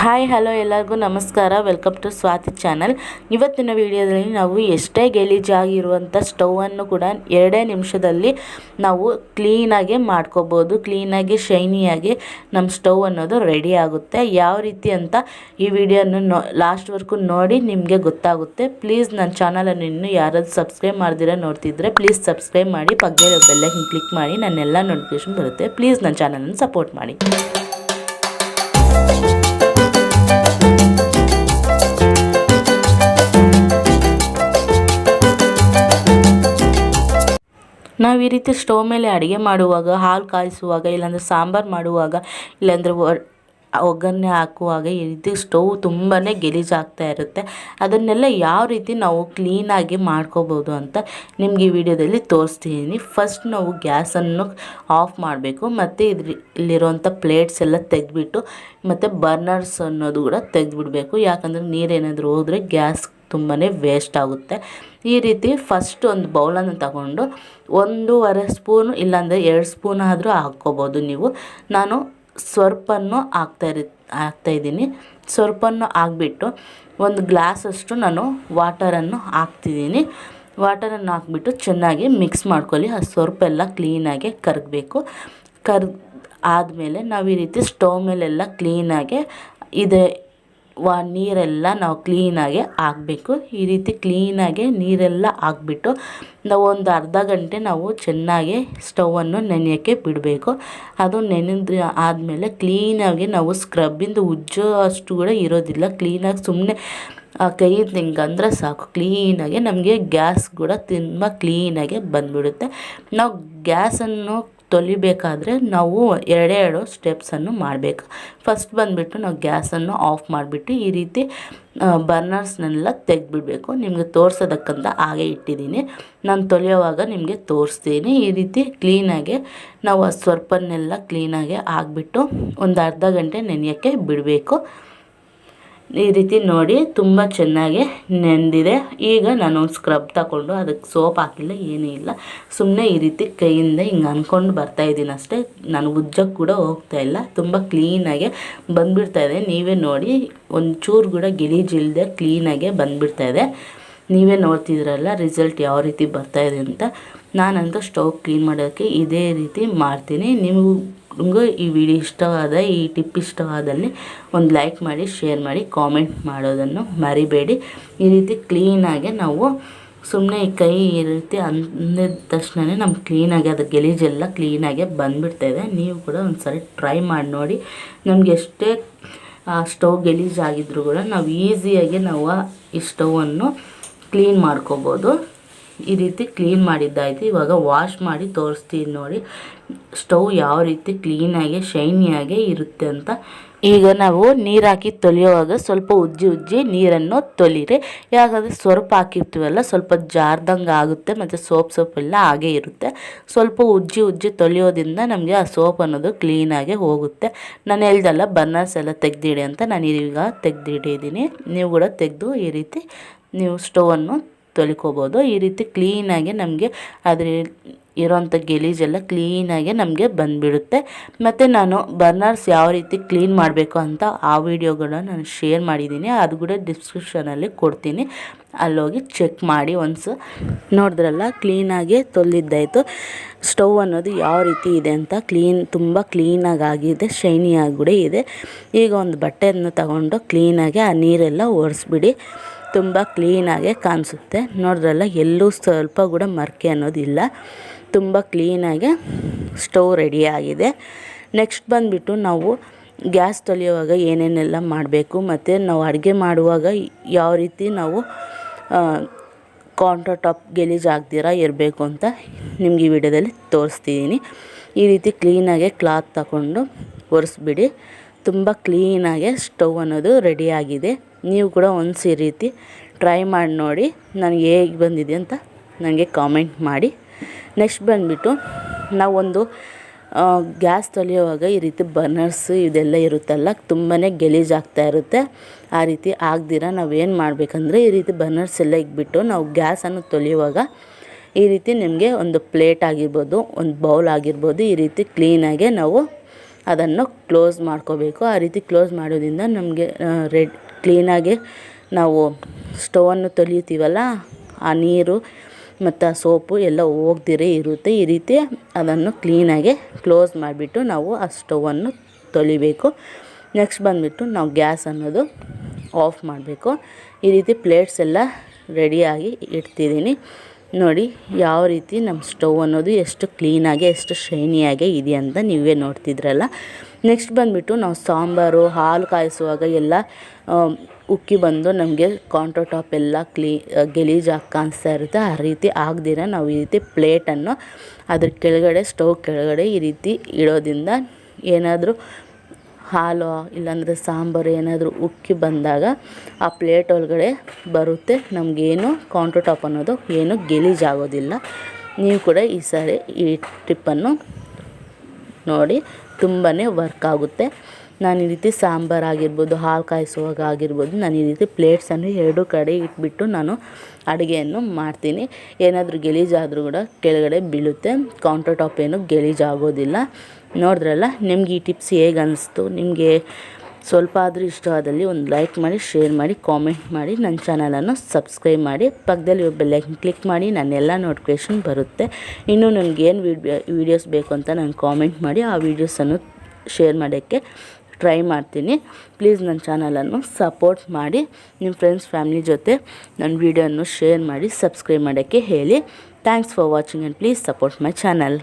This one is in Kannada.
ಹಾಯ್ ಹಲೋ ಎಲ್ಲರಿಗೂ ನಮಸ್ಕಾರ. ವೆಲ್ಕಮ್ ಟು ಸ್ವಾತಿ ಚಾನಲ್ ಇವತ್ತಿನ ವಿಡಿಯೋದಲ್ಲಿ ನಾವು ಎಷ್ಟೇ ಗಲೀಜಾಗಿರುವಂಥ ಸ್ಟೌವನ್ನು ಕೂಡ ಎರಡೇ ನಿಮಿಷದಲ್ಲಿ ನಾವು ಕ್ಲೀನಾಗಿ ಮಾಡ್ಕೋಬೋದು. ಕ್ಲೀನಾಗಿ ಶೈನಿಯಾಗಿ ನಮ್ಮ ಸ್ಟೌವ್ ಅನ್ನೋದು ರೆಡಿ ಆಗುತ್ತೆ. ಯಾವ ರೀತಿ ಅಂತ ಈ ವಿಡಿಯೋನ ನೋ ಲಾಸ್ಟ್ವರೆಗೂ ನೋಡಿ ನಿಮಗೆ ಗೊತ್ತಾಗುತ್ತೆ. ಪ್ಲೀಸ್ ನನ್ನ ಚಾನಲನ್ನು ಇನ್ನೂ ಯಾರಾದರೂ ಸಬ್ಸ್ಕ್ರೈಬ್ ಮಾಡಿದಿರ, ನೋಡ್ತಿದ್ರೆ ಪ್ಲೀಸ್ ಸಬ್ಸ್ಕ್ರೈಬ್ ಮಾಡಿ ಪಕ್ಕದಲ್ಲಿ ಬೆಲ್ಲೈಕನ್ ಕ್ಲಿಕ್ ಮಾಡಿ, ನನ್ನೆಲ್ಲ ನೋಟಿಫಿಕೇಶನ್ ಬರುತ್ತೆ. ಪ್ಲೀಸ್ ನನ್ನ ಚಾನಲನ್ನು ಸಪೋರ್ಟ್ ಮಾಡಿ. ನಾವು ಈ ರೀತಿ ಸ್ಟವ್ ಮೇಲೆ ಅಡುಗೆ ಮಾಡುವಾಗ, ಹಾಲು ಕಾಯಿಸುವಾಗ, ಇಲ್ಲಾಂದರೆ ಸಾಂಬಾರು ಮಾಡುವಾಗ, ಇಲ್ಲಾಂದರೆ ಒಗ್ಗರಣೆ ಹಾಕುವಾಗ ಈ ರೀತಿ ಸ್ಟವ್ ತುಂಬಾ ಗಲೀಜಾಗ್ತಾ ಇರುತ್ತೆ. ಅದನ್ನೆಲ್ಲ ಯಾವ ರೀತಿ ನಾವು ಕ್ಲೀನಾಗಿ ಮಾಡ್ಕೋಬೋದು ಅಂತ ನಿಮಗೆ ಈ ವಿಡಿಯೋದಲ್ಲಿ ತೋರಿಸ್ತಿದ್ದೀನಿ ಫಸ್ಟ್ ನಾವು ಗ್ಯಾಸನ್ನು ಆಫ್ ಮಾಡಬೇಕು, ಮತ್ತು ಇದ್ರ ಇಲ್ಲಿರುವಂಥ ಪ್ಲೇಟ್ಸ್ ಎಲ್ಲ ತೆಗೆದ್ಬಿಟ್ಟು, ಮತ್ತು ಬರ್ನರ್ಸ್ ಅನ್ನೋದು ಕೂಡ ತೆಗೆದ್ಬಿಡ್ಬೇಕು. ಯಾಕಂದರೆ ನೀರೇನಾದರೂ ಹೋದರೆ ಗ್ಯಾಸ್ ತುಂಬಾ ವೇಸ್ಟ್ ಆಗುತ್ತೆ. ಈ ರೀತಿ ಫಸ್ಟ್ ಒಂದು ಬೌಲನ್ನು ತಗೊಂಡು ಒಂದೂವರೆ ಸ್ಪೂನು ಇಲ್ಲಾಂದರೆ ಎರಡು ಸ್ಪೂನ್ ಆದರೂ ಹಾಕ್ಕೋಬೋದು ನೀವು. ನಾನು ಸ್ವಲ್ಪನ್ನು ಹಾಕ್ತಾ ಇರಿ ಹಾಕ್ತಾಯಿದ್ದೀನಿ ಸ್ವಲ್ಪನ್ನು ಹಾಕ್ಬಿಟ್ಟು ಒಂದು ಗ್ಲಾಸಷ್ಟು ನಾನು ವಾಟರನ್ನು ಹಾಕ್ತಿದ್ದೀನಿ. ವಾಟರನ್ನು ಹಾಕ್ಬಿಟ್ಟು ಚೆನ್ನಾಗಿ ಮಿಕ್ಸ್ ಮಾಡ್ಕೊಳ್ಳಿ. ಆ ಸ್ವಲ್ಪ ಎಲ್ಲ ಕ್ಲೀನಾಗಿ ಕರಗಬೇಕು. ಕರ್ ಆದಮೇಲೆ ನಾವು ಈ ರೀತಿ ಸ್ಟವ್ ಮೇಲೆಲ್ಲ ಕ್ಲೀನಾಗೆ ಇದೆ ವಾ ನೀರೆಲ್ಲ ನಾವು ಕ್ಲೀನಾಗೆ ಹಾಕಬೇಕು. ಈ ರೀತಿ ಕ್ಲೀನಾಗೆ ನೀರೆಲ್ಲ ಹಾಕ್ಬಿಟ್ಟು ನಾವು ಒಂದು ಅರ್ಧ ಗಂಟೆ ನಾವು ಚೆನ್ನಾಗಿ ಸ್ಟವನ್ನು ನೆನೆಯೋಕ್ಕೆ ಬಿಡಬೇಕು. ಅದು ನೆನೆದ ಆದಮೇಲೆ ಕ್ಲೀನಾಗಿ ನಾವು ಸ್ಕ್ರಬ್ಬಿಂದ ಉಜ್ಜೋ ಅಷ್ಟು ಕೂಡ ಇರೋದಿಲ್ಲ. ಕ್ಲೀನಾಗಿ ಸುಮ್ಮನೆ ಆ ಕೈ ಹಿಂಗೆ ಅಂದರೆ ಸಾಕು. ಕ್ಲೀನಾಗಿ ನಮಗೆ ಗ್ಯಾಸ್ ಕೂಡ ತುಂಬ ಕ್ಲೀನಾಗೆ ಬಂದ್ಬಿಡುತ್ತೆ. ನಾವು ಗ್ಯಾಸನ್ನು ತೊಳಿಬೇಕಾದ್ರೆ ನಾವು ಎರಡೇ ಎರಡು ಸ್ಟೆಪ್ಸನ್ನು ಮಾಡಬೇಕು. ಫಸ್ಟ್ ಬಂದುಬಿಟ್ಟು ನಾವು ಗ್ಯಾಸನ್ನು ಆಫ್ ಮಾಡಿಬಿಟ್ಟು ಈ ರೀತಿ ಬರ್ನರ್ಸ್ನೆಲ್ಲ ತೆಗೆದ್ಬಿಡ್ಬೇಕು. ನಿಮಗೆ ತೋರ್ಸೋದಕ್ಕಂತ ಹಾಗೆ ಇಟ್ಟಿದ್ದೀನಿ. ನಾನು ತೊಳೆಯೋವಾಗ ನಿಮಗೆ ತೋರಿಸ್ತೀನಿ. ಈ ರೀತಿ ಕ್ಲೀನಾಗೆ ನಾವು ಆ ಸ್ವರ್ಪನ್ನೆಲ್ಲ ಕ್ಲೀನಾಗೆ ಹಾಕ್ಬಿಟ್ಟು ಒಂದು ಅರ್ಧ ಗಂಟೆ ನೆನೆಯೋಕ್ಕೆ ಬಿಡಬೇಕು. ಈ ರೀತಿ ನೋಡಿ ತುಂಬ ಚೆನ್ನಾಗಿ ನೆಂದಿದೆ. ಈಗ ನಾನು ಒಂದು ಸ್ಕ್ರಬ್ ತಗೊಂಡು ಅದಕ್ಕೆ ಸೋಪ್ ಹಾಕಿಲ್ಲ, ಏನೂ ಇಲ್ಲ. ಸುಮ್ಮನೆ ಈ ರೀತಿ ಕೈಯಿಂದ ಹಿಂಗೆ ಅಂದ್ಕೊಂಡು ಬರ್ತಾಯಿದ್ದೀನಿ ಅಷ್ಟೇ. ನಾನು ಉಜ್ಜಕ್ಕೆ ಕೂಡ ಹೋಗ್ತಾ ಇಲ್ಲ. ತುಂಬ ಕ್ಲೀನಾಗೆ ಬಂದುಬಿಡ್ತಾ ಇದೆ. ನೀವೇ ನೋಡಿ ಒಂದು ಚೂರು ಕೂಡ ಗಿಳಿಜಿಲ್ದೆ ಕ್ಲೀನಾಗೆ ಬಂದುಬಿಡ್ತಾ ಇದೆ. ನೀವೇ ನೋಡ್ತಿದ್ರಲ್ಲ ರಿಸಲ್ಟ್ ಯಾವ ರೀತಿ ಬರ್ತಾಯಿದೆ ಅಂತ. ನಾನಂತೂ ಸ್ಟವ್ ಕ್ಲೀನ್ ಮಾಡೋಕ್ಕೆ ಇದೇ ರೀತಿ ಮಾಡ್ತೀನಿ. ನಿಮಗೂ ನಿಮಗೂ ಈ ವಿಡಿಯೋ ಇಷ್ಟವಾದ ಈ ಟಿಪ್ ಇಷ್ಟವಾದಲ್ಲಿ ಒಂದು ಲೈಕ್ ಮಾಡಿ, ಶೇರ್ ಮಾಡಿ, ಕಾಮೆಂಟ್ ಮಾಡೋದನ್ನು ಮರಿಬೇಡಿ. ಈ ರೀತಿ ಕ್ಲೀನಾಗೆ ನಾವು ಸುಮ್ಮನೆ ಈ ಕೈ ಈ ರೀತಿ ಅಂದಿದ ತಕ್ಷಣ ನಮ್ಗೆ ಕ್ಲೀನಾಗಿ ಅದು ಗಲೀಜೆಲ್ಲ ಕ್ಲೀನಾಗೆ ಬಂದುಬಿಡ್ತಾಯಿದೆ ನೀವು ಕೂಡ ಒಂದು ಟ್ರೈ ಮಾಡಿ ನೋಡಿ. ನಮ್ಗೆ ಎಷ್ಟೇ ಸ್ಟವ್ ಗಲೀಜಾಗಿದ್ರೂ ಕೂಡ ನಾವು ಈಸಿಯಾಗಿ ನಾವು ಈ ಸ್ಟವನ್ನು ಕ್ಲೀನ್ ಮಾಡ್ಕೋಬೋದು. ಈ ರೀತಿ ಕ್ಲೀನ್ ಮಾಡಿದ್ದಾಯಿತು. ಇವಾಗ ವಾಶ್ ಮಾಡಿ ತೋರಿಸ್ತೀನಿ ನೋಡಿ. ಸ್ಟವ್ ಯಾವ ರೀತಿ ಕ್ಲೀನಾಗಿ ಶೈನಿಯಾಗಿ ಇರುತ್ತೆ ಅಂತ. ಈಗ ನಾವು ನೀರು ಹಾಕಿ ತೊಳೆಯುವಾಗ ಸ್ವಲ್ಪ ಉಜ್ಜಿ ಉಜ್ಜಿ ನೀರನ್ನು ತೊಳಿರಿ. ಯಾಕಂದರೆ ಸ್ವಲ್ಪ ಹಾಕಿರ್ತೀವಲ್ಲ, ಸ್ವಲ್ಪ ಜಾರ್ದಂಗೆ ಆಗುತ್ತೆ ಮತ್ತು ಸೋಪ್ ಸೋಪ್ ಎಲ್ಲ ಹಾಗೆ ಇರುತ್ತೆ. ಸ್ವಲ್ಪ ಉಜ್ಜಿ ಉಜ್ಜಿ ತೊಳೆಯೋದ್ರಿಂದ ನಮಗೆ ಆ ಸೋಪ್ ಅನ್ನೋದು ಕ್ಲೀನಾಗೆ ಹೋಗುತ್ತೆ. ನಾನು ಹೇಳ್ದಲ್ಲ ಬರ್ನರ್ಸ್ ಎಲ್ಲ ತೆಗೆದಿಡಿ ಅಂತ. ನಾನು ಈಗ ತೆಗೆದಿಡಿದ್ದೀನಿ ನೀವು ಕೂಡ ತೆಗೆದು ಈ ರೀತಿ ನೀವು ಸ್ಟವನ್ನು ತೊಳ್ಕೊಬೋದು. ಈ ರೀತಿ ಕ್ಲೀನಾಗಿ ನಮಗೆ ಅದ್ರ ಇರೋಂಥ ಗಲೀಜೆಲ್ಲ ಕ್ಲೀನಾಗಿ ನಮಗೆ ಬಂದುಬಿಡುತ್ತೆ. ಮತ್ತು ನಾನು ಬರ್ನರ್ಸ್ ಯಾವ ರೀತಿ ಕ್ಲೀನ್ ಮಾಡಬೇಕು ಅಂತ ಆ ವಿಡಿಯೋಗಳನ್ನ ನಾನು ಶೇರ್ ಮಾಡಿದ್ದೀನಿ. ಅದು ಕೂಡ ಡಿಸ್ಕ್ರಿಪ್ಷನಲ್ಲಿ ಕೊಡ್ತೀನಿ. ಅಲ್ಲೋಗಿ ಚೆಕ್ ಮಾಡಿ ಒನ್ಸು ನೋಡಿದ್ರಲ್ಲ ಕ್ಲೀನಾಗಿ ತೊಳೆದಿದ್ದಾಯಿತು. ಸ್ಟವ್ ಅನ್ನೋದು ಯಾವ ರೀತಿ ಇದೆ ಅಂತ ಕ್ಲೀನ್ ತುಂಬ ಕ್ಲೀನಾಗಿ ಆಗಿದೆ ಶೈನಿಯಾಗಿ ಕೂಡ ಇದೆ. ಈಗ ಒಂದು ಬಟ್ಟೆಯನ್ನು ತಗೊಂಡು ಕ್ಲೀನಾಗಿ ಆ ನೀರೆಲ್ಲ ಒರೆಸ್ಬಿಡಿ. ತುಂಬ ಕ್ಲೀನಾಗೆ ಕಾಣಿಸುತ್ತೆ. ನೋಡಿದ್ರಲ್ಲ, ಎಲ್ಲೂ ಸ್ವಲ್ಪ ಕೂಡ ಮರಕೆ ಅನ್ನೋದಿಲ್ಲ. ತುಂಬ ಕ್ಲೀನಾಗೆ ಸ್ಟವ್ ರೆಡಿಯಾಗಿದೆ ನೆಕ್ಸ್ಟ್ ಬಂದುಬಿಟ್ಟು ನಾವು ಗ್ಯಾಸ್ ತೊಳೆಯುವಾಗ ಏನೇನೆಲ್ಲ ಮಾಡಬೇಕು, ಮತ್ತು ನಾವು ಅಡುಗೆ ಮಾಡುವಾಗ ಯಾವ ರೀತಿ ನಾವು ಕೌಂಟರ್ ಟಾಪ್ ಗಲೀಜಾಗ್ದಿರ ಇರಬೇಕು ಅಂತ ನಿಮ್ಗೆ ಈ ವಿಡಿಯೋದಲ್ಲಿ ತೋರಿಸ್ತಿದ್ದೀನಿ. ಈ ರೀತಿ ಕ್ಲೀನಾಗೆ ಕ್ಲಾತ್ ತಗೊಂಡು ಒರೆಸ್ಬಿಡಿ. ತುಂಬ ಕ್ಲೀನಾಗೆ ಸ್ಟವ್ ಅನ್ನೋದು ರೆಡಿಯಾಗಿದೆ ನೀವು ಕೂಡ ಒಂದು ರೀತಿ ಟ್ರೈ ಮಾಡಿ ನೋಡಿ ನನಗೆ ಹೇಗೆ ಬಂದಿದೆ ಅಂತ ನನಗೆ ಕಾಮೆಂಟ್ ಮಾಡಿ. ನೆಕ್ಸ್ಟ್ ಬಂದುಬಿಟ್ಟು ನಾವೊಂದು ಗ್ಯಾಸ್ ತೊಳೆಯುವಾಗ ಈ ರೀತಿ ಬರ್ನರ್ಸ್ ಇದೆಲ್ಲ ಇರುತ್ತಲ್ಲ ತುಂಬಾ ಗಲೀಜಾಗ್ತಾ ಇರುತ್ತೆ. ಆ ರೀತಿ ಆಗದಿರ ನಾವೇನು ಮಾಡಬೇಕಂದ್ರೆ ಈ ರೀತಿ ಬರ್ನರ್ಸ್ ಎಲ್ಲ ಇಕ್ಬಿಟ್ಟು ನಾವು ಗ್ಯಾಸನ್ನು ತೊಳೆಯುವಾಗ ಈ ರೀತಿ ನಿಮಗೆ ಒಂದು ಪ್ಲೇಟ್ ಆಗಿರ್ಬೋದು, ಒಂದು ಬೌಲ್ ಆಗಿರ್ಬೋದು ಈ ರೀತಿ ಕ್ಲೀನಾಗೆ ನಾವು ಅದನ್ನು ಕ್ಲೋಸ್ ಮಾಡ್ಕೋಬೇಕು. ಆ ರೀತಿ ಕ್ಲೋಸ್ ಮಾಡೋದ್ರಿಂದ ನಮಗೆ ರೆಡ್ ಕ್ಲೀನಾಗಿ ನಾವು ಸ್ಟವನ್ನು ತೊಳಿತೀವಲ್ಲ ಆ ನೀರು ಮತ್ತು ಆ ಸೋಪು ಎಲ್ಲ ಹೋಗ್ದಿರೇ ಇರುತ್ತೆ. ಈ ರೀತಿ ಅದನ್ನು ಕ್ಲೀನಾಗಿ ಕ್ಲೋಸ್ ಮಾಡಿಬಿಟ್ಟು ನಾವು ಆ ಸ್ಟವನ್ನು ತೊಳಿಬೇಕು. ನೆಕ್ಸ್ಟ್ ಬಂದುಬಿಟ್ಟು ನಾವು ಗ್ಯಾಸ್ ಅನ್ನೋದು ಆಫ್ ಮಾಡಬೇಕು. ಈ ರೀತಿ ಪ್ಲೇಟ್ಸ್ ಎಲ್ಲ ರೆಡಿಯಾಗಿ ಇಡ್ತಿದ್ದೀನಿ. ನೋಡಿ ಯಾವ ರೀತಿ ನಮ್ಮ ಸ್ಟವ್ ಅನ್ನೋದು ಎಷ್ಟು ಕ್ಲೀನಾಗೆ, ಎಷ್ಟು ಶೈನಿಯಾಗೆ ಇದೆ ಅಂತ ನೀವೇ ನೋಡ್ತಿದ್ರಲ್ಲ. ನೆಕ್ಸ್ಟ್ ಬಂದುಬಿಟ್ಟು ನಾವು ಸಾಂಬಾರು, ಹಾಲು ಕಾಯಿಸುವಾಗ ಎಲ್ಲ ಉಕ್ಕಿ ಬಂದು ನಮಗೆ ಕೌಂಟರ್ ಟಾಪ್ ಎಲ್ಲ ಕ್ಲೀ ಗಲೀಜಾಗಿ ಕಾಣಿಸ್ತಾ ಇರುತ್ತೆ. ಆ ರೀತಿ ಆಗದಿರ ನಾವು ಈ ರೀತಿ ಪ್ಲೇಟನ್ನು ಅದ್ರ ಕೆಳಗಡೆ ಸ್ಟವ್ ಕೆಳಗಡೆ ಈ ರೀತಿ ಇಡೋದ್ರಿಂದ ಏನಾದರೂ ಹಾಲು ಇಲ್ಲಾಂದರೆ ಸಾಂಬಾರು ಏನಾದರೂ ಉಕ್ಕಿ ಬಂದಾಗ ಆ ಪ್ಲೇಟ್ ಒಳಗಡೆ ಬರುತ್ತೆ. ನಮಗೇನು ಕೌಂಟರ್ ಟಾಪ್ ಅನ್ನೋದು ಏನು ಗಲೀಜಾಗೋದಿಲ್ಲ. ನೀವು ಕೂಡ ಈ ಸಾರಿ ಈ ಟಿಪ್ಪನ್ನು ನೋಡಿ ತುಂಬಾ ವರ್ಕ್ ಆಗುತ್ತೆ. ನಾನು ಈ ರೀತಿ ಸಾಂಬಾರು ಆಗಿರ್ಬೋದು, ಹಾಲು ಕಾಯಿಸುವಾಗ ಆಗಿರ್ಬೋದು, ನಾನು ಈ ರೀತಿ ಪ್ಲೇಟ್ಸನ್ನು ಎರಡು ಕಡೆ ಇಟ್ಬಿಟ್ಟು ನಾನು ಅಡುಗೆಯನ್ನು ಮಾಡ್ತೀನಿ. ಏನಾದರೂ ಗಲೀಜಾದರೂ ಕೂಡ ಕೆಳಗಡೆ ಬೀಳುತ್ತೆ. ಕೌಂಟರ್ ಟಾಪ್ ಏನು ಗಲೀಜಾಗೋದಿಲ್ಲ. ನೋಡಿದ್ರಲ್ಲ, ನಿಮ್ಗೆ ಈ ಟಿಪ್ಸ್ ಹೇಗೆ ಅನ್ನಿಸ್ತು ನಿಮಗೆ ಸ್ವಲ್ಪ ಆದರೂ ಇಷ್ಟ ಆದಲ್ಲಿ ಒಂದು ಲೈಕ್ ಮಾಡಿ ಶೇರ್ ಮಾಡಿ ಕಾಮೆಂಟ್ ಮಾಡಿ ನನ್ನ ಚಾನಲನ್ನು ಸಬ್ಸ್ಕ್ರೈಬ್ ಮಾಡಿ. ಪಕ್ಕದಲ್ಲಿ ಲೈಕ್ ಕ್ಲಿಕ್ ಮಾಡಿ, ನನ್ನೆಲ್ಲ ನೋಟಿಫಿಕೇಷನ್ ಬರುತ್ತೆ. ಇನ್ನೂ ನನಗೇನು ವೀಡಿಯೋ ವೀಡಿಯೋಸ್ ಬೇಕು ಅಂತ ನಾನು ಕಾಮೆಂಟ್ ಮಾಡಿ, ಆ ವೀಡಿಯೋಸನ್ನು ಶೇರ್ ಮಾಡೋಕ್ಕೆ ಟ್ರೈ ಮಾಡ್ತೀನಿ. ಪ್ಲೀಸ್ ನನ್ನ ಚಾನಲನ್ನು ಸಪೋರ್ಟ್ ಮಾಡಿ. ನಿಮ್ಮ ಫ್ರೆಂಡ್ಸ್ ಫ್ಯಾಮಿಲಿ ಜೊತೆ ನನ್ನ ವೀಡಿಯೋವನ್ನು ಶೇರ್ ಮಾಡಿ ಸಬ್ಸ್ಕ್ರೈಬ್ ಮಾಡೋಕ್ಕೆ ಹೇಳಿ. Thanks for watching and please support my channel